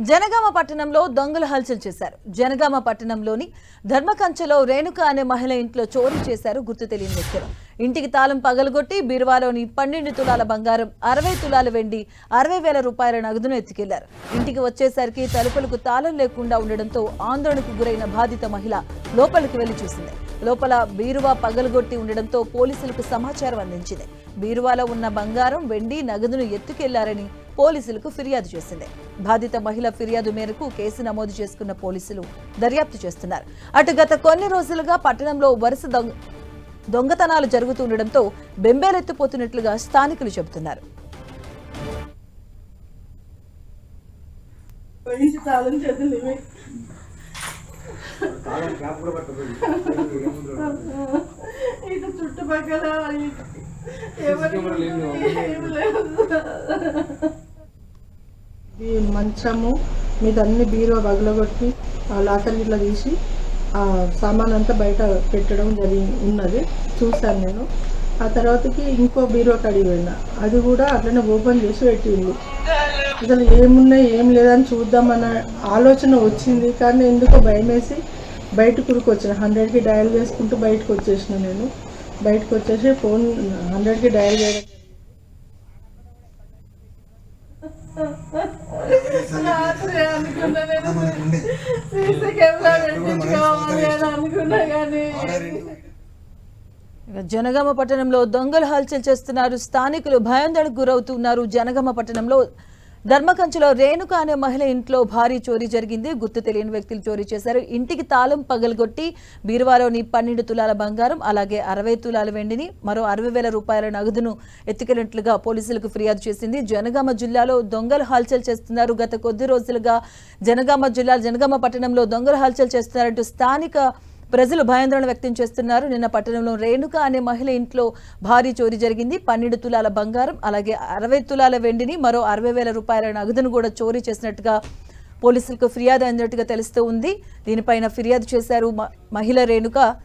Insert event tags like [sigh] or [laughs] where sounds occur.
జనగామ పట్టణంలో దొంగలు హల్చల్ చేశారు. జనగామ పట్టణంలోని ధర్మకంచలో రేణుక అనే మహిళ ఇంట్లో చోరీ చేశారు గుర్తు తెలియని వ్యక్తులు. ఇంటికి తాళం పగలగొట్టి బీరువాలోని పన్నెండు తులాల బంగారం అరవై తులాల వెండి అరవై వేల రూపాయల నగదును ఎత్తుకెళ్ళారు. ఇంటికి వచ్చేసరికి తలుపులకు తాళం లేకుండా ఉండడంతో ఆందోళనకు గురైన బాధిత మహిళ లోపలికి వెళ్ళి చూసింది. లోపల బీరువా పగలగొట్టి ఉండడంతో పోలీసులకు సమాచారం అందించింది. బీరువాలో ఉన్న బంగారం వెండి నగదును ఎత్తుకెళ్ళారని పోలీసులకు ఫిర్యాదు చేసింది. బాధిత మహిళ ఫిర్యాదు మేరకు కేసు నమోదు చేసుకున్న పోలీసులు దర్యాప్తు చేస్తున్నారు. అటు గత కొన్ని రోజులుగా పట్టణంలో వరుస దొంగ దొంగతనాలు జరుగుతుండటంతో బెంబేలెత్తిపోతున్నట్లుగా స్థానికులు చెబుతున్నారు. పోయించి తాళం చేతులు ఇవి ఇటు చుట్టుపక్కల ఎవరు ఏం లేదు. ఈ మంచము మీద అన్ని బీరువా పగలగొట్టి ఆ లాకర్ ఇట్లా తీసి ఆ సామాన్ అంతా బయట పెట్టడం జరిగి ఉన్నది. చూశాను నేను. ఆ తర్వాతకి ఇంకో బీరువా కడిగి పోయినా. అది కూడా అట్లనే ఓపెన్ చేసి పెట్టింది. అసలు ఏమున్నాయి ఏం లేదని చూద్దామన్న ఆలోచన వచ్చింది. కానీ ఎందుకో భయం వేసి బయటకు ఉరికొచ్చిన హండ్రెడ్కి డయల్ చేసుకుంటూ బయటకు వచ్చేసిన నేను. బయటకు వచ్చేసి ఫోన్ హండ్రెడ్కి డయల్ చేయడం [laughs] రాత్రి సీసీ కెమెరా పెట్టించుకోవాలి అని అనుకున్నా కానీ జనగామ పట్టణంలో దొంగలు హల్చల్ చేస్తున్నారు స్థానికులు భయాందోళనకు గురవుతున్నారు జనగామ పట్టణంలో ధర్మకంచలో రేణుక అనే మహిళ ఇంట్లో భారీ చోరీ జరిగింది. గుర్తు తెలియని వ్యక్తులు చోరీ చేశారు. ఇంటికి తాళం పగలగొట్టి బీరువాలోని పన్నెండు తులాల బంగారం అలాగే అరవై తులాల వెండిని మరో అరవై వేల రూపాయల నగదును ఎత్తుకెళ్ళినట్లుగా పోలీసులకు ఫిర్యాదు చేసింది. జనగామ జిల్లాలో దొంగలు హల్చల్ చేస్తున్నారు. గత కొద్ది రోజులుగా జనగామ జిల్లా జనగామ పట్టణంలో దొంగలు హల్చల్ చేస్తున్నారంటూ స్థానిక ప్రజలు భయాందోళన వ్యక్తం చేస్తున్నారు. నిన్న పట్టణంలో రేణుక అనే మహిళ ఇంట్లో భారీ చోరీ జరిగింది. పన్నెండు తులాల బంగారం అలాగే అరవై తులాల వెండిని మరో అరవై వేల రూపాయల నగదును కూడా చోరీ చేసినట్టుగా పోలీసులకు ఫిర్యాదు అందినట్టుగా తెలుస్తూ ఉంది. దీనిపైన ఫిర్యాదు చేశారు మ- మహిళ రేణుక.